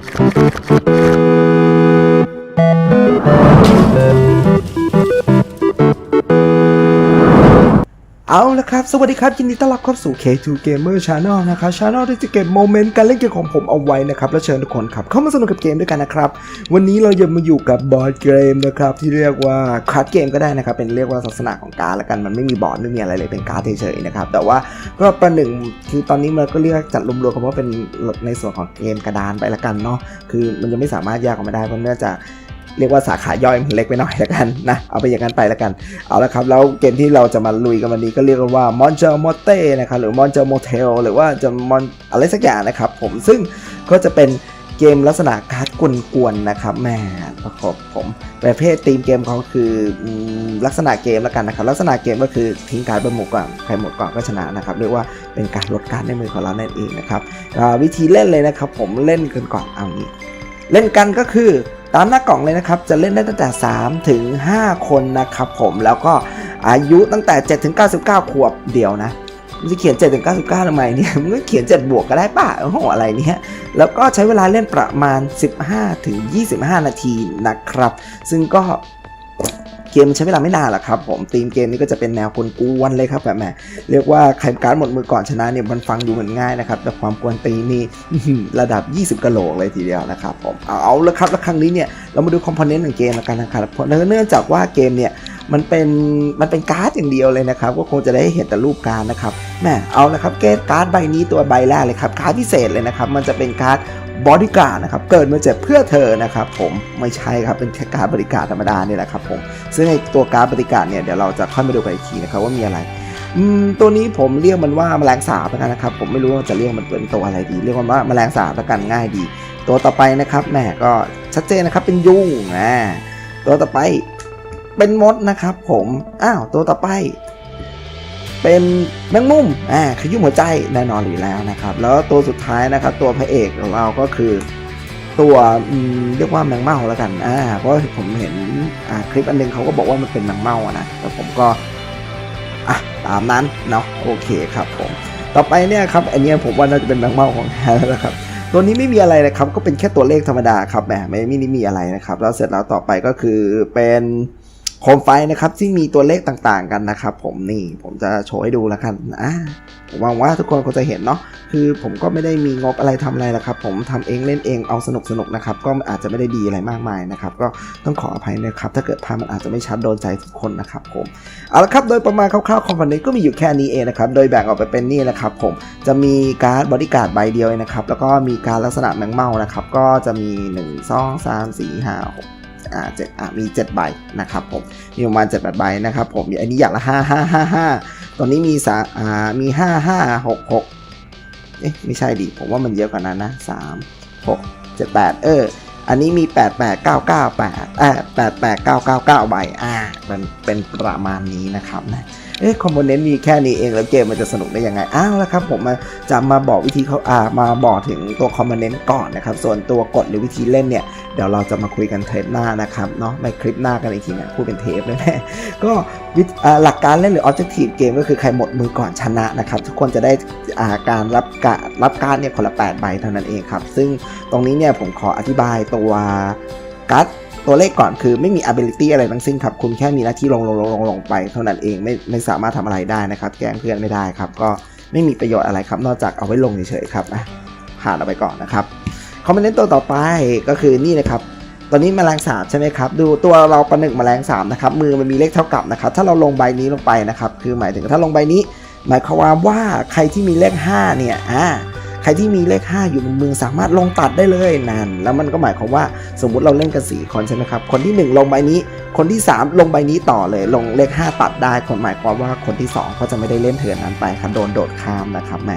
フフフフ。 เอาละครับ สวัสดีครับ ยินดีต้อนรับเข้าสู่ K2 Gamer Channel นะครับ Channel ที่จะเก็บโมเมนต์การเล่นเกมของผมเอาไว้นะครับ และเชิญทุกคนครับ เข้ามาสนุกกับเกมด้วยกันนะครับ วันนี้เราจะมาอยู่กับบอร์ดเกมนะครับ ที่เรียกว่าคัดเกมก็ได้นะครับ เป็นเรียกว่าลักษณะของการดละกัน มันไม่มีบอร์ดไม่มีอะไรเลยเป็นการ์ดเฉยๆนะครับ แต่ว่าก็ประหนึ่งคือตอนนี้มันก็เรียกจัดรวมๆกันว่าเป็นในส่วนของเกมกระดานไปละกันเนาะ คือมันยังไม่สามารถแยกออกมาได้เพราะเนื่องจาก เรียกว่าสาขาย่อยมันเล็กไปหน่อยละกันนะเอาไปอย่างนั้นไปละกันเอาละครับแล้วเกมที่เราจะมาลุยกันวันนี้ก็เรียกกันว่า m o n j e r m o t e นะครับหรือ m o n j e r Motel หรือว่าจะมอนอะไรสักอย่างนะครับผมซึ่งก็จะเป็นเกมลักษณะการ์ดกวนๆนะครับแหม่ประกบผมประเภทธีมเกมเขาคือลักษณะเกมแล้วกันนะครับ ลักษณะเกมก็คือทิ้งการ์ดบนหมู่ก่อนใครหมดก่อนก็ชนะนะครับเรียกว่าเป็นการลดการดในมือของเรานั่นเองนะครับวิธีเล่นเลยนะครับ ผมเล่นกันก่อนเอางี้ เล่นกันก็คือ ตามหน้ากล่องเลยนะครับจะเล่นได้ตั้งแต่ 3 ถึง 5 คนนะครับผมแล้วก็อายุตั้งแต่ 7 ถึง 99 ขวบเดียวนะมันจะเขียน7ถึง99ทำไมเนี่ยมันก็เขียน 7 บวกก็ได้ป่ะโอ้โหอะไรเนี่ยแล้วก็ใช้เวลาเล่นประมาณ 15 ถึง 25 นาทีนะครับ ซึ่งก็ มใช้เวลาไม่นานหรอกครับผมธีมเกมนี้ก็จะเป็นแนวคนกวนเลยครับแบบแหมเรียกว่าใครการดหมดมือก่อนชนะเนี่ยมันฟังดูเหมือนง่ายนะครับแต่ความกวนตีนี่ระดับ 20กะโหลกเลยทีเดียวนะครับผมเอาเอาละครับแล้วครั้งนี้เนี่ยเรามาดูคอมโพเนนต์ของเกมแล้วกันนะครับเพราะเนื่องจากว่าเกมเนี่ยมันเป็นมันเป็นการ์ดอย่างเดียวเลยนะครับก็คงจะได้เห็นแต่รูปการ์ดนะครับแม่เอาละครับเกมการ์ดใบนี้ตัวใบแรกเลยครับการ์ดพิเศษเลยนะครับมันจะเป็นการ์ด บอดี้การ์ดนะครับเกิดมาจากเพื่อเธอนะครับผมไม่ใช่ครับเป็นแค่การบริการธรรมดานี่แหละครับผมซึ่งไอตัวการบริการเนี่ยเดี๋ยวเราจะค่อยมาดูกันอีกทีนะครับว่ามีอะไรตัวนี้ผมเรียกมันว่าแมลงสาบนนะครับ ผมไม่รู้ว่าจะเรียกมันเป็นตัวอะไรดี เรียกมันว่าแมลงสาบแล้วกันง่ายดี ตัวต่อไปนะครับแหมก็ชัดเจนนะครับเป็นยุงนะตัวต่อไปเป็นมดนะครับ ผมอ้าวตัวต่อไป เป็นแมงมุมอ่าขยุ่มหัวใจแน่นอนอยู่แล้วนะครับ แล้วตัวสุดท้ายนะครับ ตัวพระเอกของเราก็คือ ตัวเรียกว่าแมงเม่าแล้วกันอ่าเพราะผมเห็นอ่าคลิปอันหนึงเขาก็บอกว่ามันเป็นแมงเม่าอะนะแต่ผมก็อะตามนั้นเนาะโอเคครับผมต่อไปเนี่ยครับอันนี้ผมว่าน่าจะเป็นแมงเม่าของแท้แล้วครับตัวนี้ไม่มีอะไรเลยครับก็เป็นแค่ตัวเลขธรรมดาครับแหมไม่ไม่ได้มีอะไรนะครับ แล้วเสร็จแล้วต่อไปก็คือเป็น โคมไฟนะครับที่มีตัวเลขต่างๆกันนะครับ ผมนี่ผมจะโชว์ให้ดูแล้วกันอ่าผมหวังว่าทุกคนคงจะเห็นเนาะคือผมก็ไม่ได้มีงบอะไรทำอะไรล้วครับ ผมทำเองเล่นเองเอาสนุกสนุกนะครับ ก็อาจจะไม่ได้ดีอะไรมากมายนะครับ ก็ต้องขออภัยนะครับ ถ้าเกิดภาพมันอาจจะไม่ชัดโดนใจทุกคนนะครับผมเอาละครับโดยประมาณคร่าวๆคอมพเนนต์ก็มีอยู่แค่นี้เองนะครับโดยแบ่งออกไปเป็นนี่นะครับ ผมจะมีการ์ดบอดี้การ์ดใบเดียวนะครับแล้วก็มีการลักษณะแมงเม่านะครับ ก็จะมี 1 2 3 4 5 6 อ่าเจ็ดอ่ามี7ใบนะครับผมมีประมาณ7 8ใบนะครับผมอันนี้อย่างละ5 5 5 5ตอนนี้มีสาอ่ามี5 5 6 6เอ๊ะไม่ใช่ดิผมว่ามันเยอะกว่านั้นนะ3 6 7 8เอออันนี้มี 8 8 9 9 8อ่า8 8 9 9 9 ใบ อ่า เป็น เป็นประมาณนี้นะครับนะ เอ๊ะคอมโพเนนต์มีแค่นี้เองแล้วเกมมันจะสนุกได้ยังไงอ้าวแล้วครับผมมาจะมาบอกวิธีเขาอ่ามาบอกถึงตัวคอมโพเนนต์ก่อนนะครับ ส่วนตัวกดหรือวิธีเล่นเนี่ยเดี๋ยวเราจะมาคุยกันเทปหน้านะครับเนาะในคลิปหน้ากันอีกทีนี่ยพูดเป็นเทปเลยแน่ก็วิธีอ่าหลักการเล่นหรือ objective เกมก็คือใครหมดมือก่อนชนะนะครับทุกคนจะได้อ่าการรับกะรับการเนี่ยคนละ8ใบเท่านั้นเองครับ ซึ่งตรงนี้เนี่ยผมขออธิบายตัวการ์ด ตัวเลขก่อนคือไม่มี ability อะไรทั้งสิ้นครับ คุณแค่มีหน้าที่ลงลงลงลงลงไป เท่านั้นเองไม่ไม่สามารถทำอะไรได้นะครับ แกล้งเพื่อนไม่ได้ครับ ก็ไม่มีประโยชน์อะไรครับ นอกจากเอาไว้ลงเฉยๆครับอะผ่านเอาไปก่อนนะครับคอมเมนต์ตัวต่อไปก็คือนี่นะครับตอนนี้แมลงสาบใช่ไหมครับ ดูตัวเราประหนึ่งแมลงสาบนะครับ มือมันมีเลขเท่ากับนะครับ ถ้าเราลงใบนี้ลงไปนะครับ คือหมายถึงถ้าลงใบนี้ หมายความว่าใครที่มีเลข 5 เนี่ย อ่า ใครที่มีเลข 5 อยู่บนมือสามารถลงตัดได้เลยนั่นแล้วมันก็หมายความว่าสมมุติเราเล่นกัน4คนใช่ไหมครับ คนที่ 1 ลงใบนี้ คนที่ 3 ลงใบนี้ต่อเลย ลงเลข 5 ตัดได้ คนหมายความว่าคนที่ 2 ก็จะไม่ได้เล่นเถินนั้นไปครับโดนโดดข้ามนะครับแหม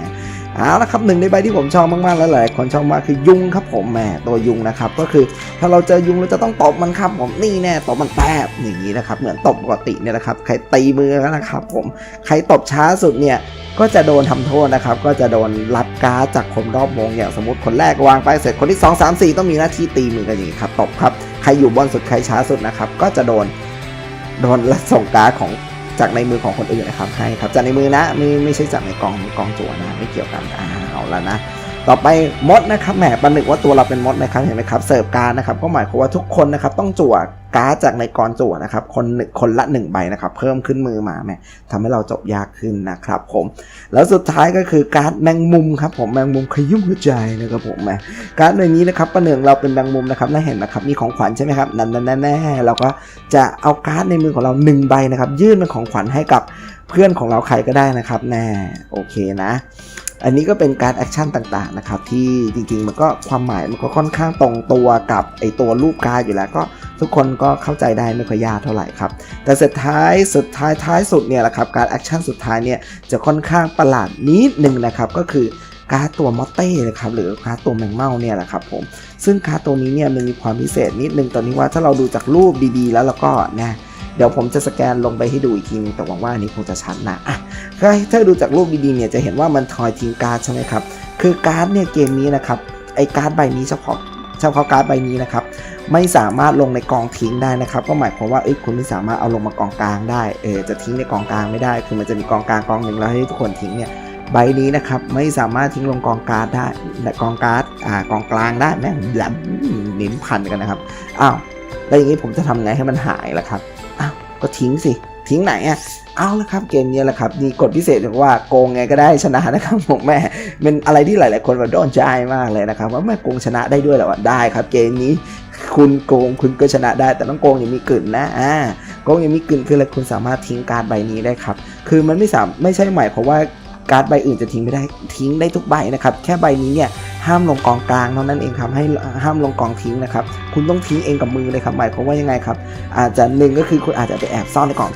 เอาละครับหนึ่งในใบที่ผมชอบมากๆแล้วหลายคนชอบมากคือยุงครับผมแหมตัวยุงนะครับก็คือถ้าเราเจอยุงเราจะต้องตบมันครับผมนี่แน่ตบมันแป๊บอย่างนี้นะครับเหมือนตบปกติเนี่ยนะครับใครตีมือกันะครับผมใครตบช้าสุดเนี่ยก็จะโดนทำโทษนะครับ ก็จะโดนรับการ์ดจากคนรอบวงอย่างสมมติคนแรกวางไปเสร็จคนที่ 2 3 4 ต้องมีหน้าที่ตีมือกันอย่างนี้ครับตบครับใครอยู่บนสุดใครช้าสุดนะครับก็จะโดนโดนส่งการ์ดของ จากในมือของคนอื่นนะครับให้ครับจากในมือนะไม่ไม่ใช่จากในกองกองจั่วนะไม่เกี่ยวกันอ่าเอาละนะ ต่อไปมดนะครับแหมประหนึ่งว่าตัวเราเป็นมดนะครับเห็นไหมครับเสิร์ฟการนะครับก็หมายความว่าทุกคนนะครับต้องจั่วการ์ดจากในกรจั่วนะครับคนหนึ่งคนละหนึ่งใบนะครับเพิ่มขึ้นมือมาแหมทำให้เราจบยากขึ้นนะครับผมแล้วสุดท้ายก็คือการ์ดแมงมุมครับผมแมงมุมขยุ่มหัวใจนะครับผมแหมการ์ดในนี้นะครับประหนึ่งเราเป็นแมงมุมนะครับน่าเห็นนะครับมีของขวัญใช่ไหมครับนั่นๆแน่ๆเราก็จะเอาการ์ดในมือของเราหนึ่งใบนะครับยื่นเป็นของขวัญให้กับ เพื่อนของเราใครก็ได้นะครับแน่โอเคนะ อันนี้ก็เป็นการแอคชั่นต่างๆนะครับที่จริงๆมันก็ความหมายมันก็ค่อนข้างตรงตัวกับไอตัวรูปการอยู่แล้วก็ทุกคนก็เข้าใจได้ไม่ค่อยยากเท่าไหร่ครับ แต่สุดท้ายสุดท้ายท้ายสุดเนี่ยแหละครับการแอคชั่นสุดท้ายเนี่ยจะค่อนข้างประหลาดนิดนึงนะครับก็คือการดตัวมอตเต้นะครับหรือการดตัวแมงเม่าเนี่ยแหละครับผมซึ่งการดตัวนี้เนี่ยมันมีความพิเศษนิดนึงตอนนี้ว่าถ้าเราดูจากรูปดีๆ แล้วแล้วก็นะ เดี๋ยวผมจะสแกนลงไปให้ดูอีกทีนึงแต่หวังว่าอันนี้คงจะชัดนะอะถ้าดูจากรูปดีๆเนี่ยจะเห็นว่ามันทอยทิ้งการ์ดใช่ไหมครับคือการ์ดเนี่ยเกมนี้นะครับไอการ์ดใบนี้เฉพาะเฉพาะการ์ดใบนี้นะครับไม่สามารถลงในกองทิ้งได้นะครับ ก็หมายความว่าเอ้ยคุณไม่สามารถเอาลงมากองกลางได้เออจะทิ้งในกองกลางไม่ได้คือมันจะมีกองกลางกองหนึ่งแล้วให้ทุกคนทิ้งเนี่ยใบนี้นะครับไม่สามารถทิ้งลงกองการ์ดได้กองการ์ดอ่ากองกลางได้แม่งแหลมนิ้นพันกันนะครับอ้าวแล้วอย่างนี้ผมจะทำไงให้มันหายล่ะครับ ก็ทิ้งสิ ทิ้งไหนอะเอาละครับเกมนี้แหละครับมีกฎพิเศษว่าโกงไงก็ได้ชนะนะครับผมแม่เป็นอะไรที่หลาย ๆ คนแบบโดนใจมากเลยนะครับ ว่าแม่โกงชนะได้ด้วยเหรอวะได้ครับ เกมนี้คุณโกงคุณก็ชนะได้ แต่ต้องโกงอย่างมีกลิ่นนะอ่าโกงอย่างมีกลิ่นคืออะไรคุณสามารถทิ้งการใบนี้ได้ครับ คือมันไม่สามไม่ใช่หมายเพราะว่า การ์ดใบอื่นจะทิ้งไม่ได้ทิ้งได้ทุกใบนะครับ แค่ใบนี้เนี่ยห้ามลงกองกลางเท่านั้นเองครับให้ห้ามลงกองทิ้งนะครับ คุณต้องทิ้งเองกับมือเลยครับหมายความว่ายังไงครับ อาจจะหนึ่งก็คือคุณอาจจะไปแอบซ่อนในกล่อง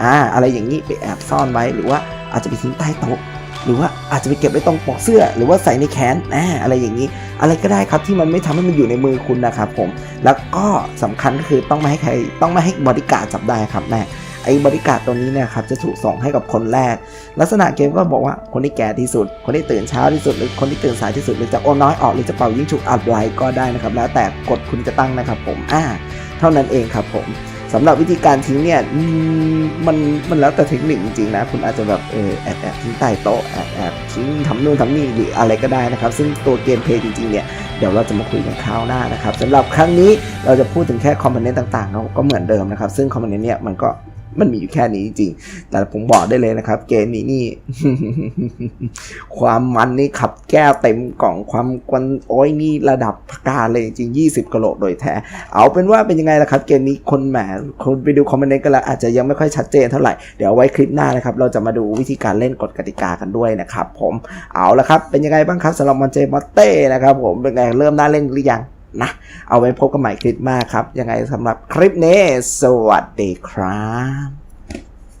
อ่าอะไรอย่างนี้ไปแอบซ่อนไว้หรือว่าอาจจะไปทิ้งใต้โต๊ะหรือว่าอาจจะไปเก็บไว้ตรงปกเสื้อ หรือว่าใส่ในแขนอ่าอะไรอย่างนี้ อะไรก็ได้ครับที่มันไม่ทำให้มันอยู่ในมือคุณนะครับผม แล้วก็สำคัญก็คือต้องไม่ให้ใครต้องไม่ให้บริการจับได้ครับแม่ ไอ้บริการตัวนี้เนี่ยครับจะถูกส่งให้กับคนแรก ลักษณะเกมก็บอกว่าคนที่แก่ที่สุด คนที่ตื่นเช้าที่สุด หรือคนที่ตื่นสายที่สุด หรือจะโอนน้อยออกหรือจะเป่ายิ่งฉุกอัดไวก็ได้นะครับ แล้วแต่กฎคุณจะตั้งนะครับผมอ่าเท่านั้นเองครับผมสำหรับวิธีการทิ้งเนี่ยมันมันแล้วแต่เทคนิคจริงๆนะ คุณอาจจะแบบเออแอบแอบทิ้งใต้โต๊ะแอบแอบทิ้งทำนู่นทำนี่หรืออะไรก็ได้นะครับ ซึ่งตัวเกมเพย์จริงๆเนี่ยเดี๋ยวเราจะมาคุยกันคราวหน้านะครับสำหรับครั้งนี้เราจะพูดถึงแค่คอมโพเนนต์ต่างๆ ก็เหมือนเดิมนะครับ ซึ่งคอมโพเนนต์เนี่ยมันก็ มันมีอยู่แค่นี้จริง แต่ผมบอกได้เลยนะครับ เกมนี้นี่ ความมันนี่ขับแก้วเต็มกล่องความกวนโอ้ยนี่ระดับพกาเลยจริง 20กะโหลโดยแท้ เอาเป็นว่าเป็นยังไงล่ะครับ เกมนี้คนแหมคนไปดูคอมเมนต์กันแล้วอาจจะยังไม่ค่อยชัดเจนเท่าไหร่ เดี๋ยวไว้คลิปหน้านะครับ เราจะมาดูวิธีการเล่นกฎกติกากันด้วยนะครับผม เอาละครับ เป็นยังไงบ้างครับสำหรับมอนเจมอตเต้นะครับผม เป็นไงเริ่มน่าเล่นหรือยัง นะ เอาไว้พบกันใหม่คลิปหน้าครับ ยังไงสำหรับคลิปนี้ สวัสดีครับ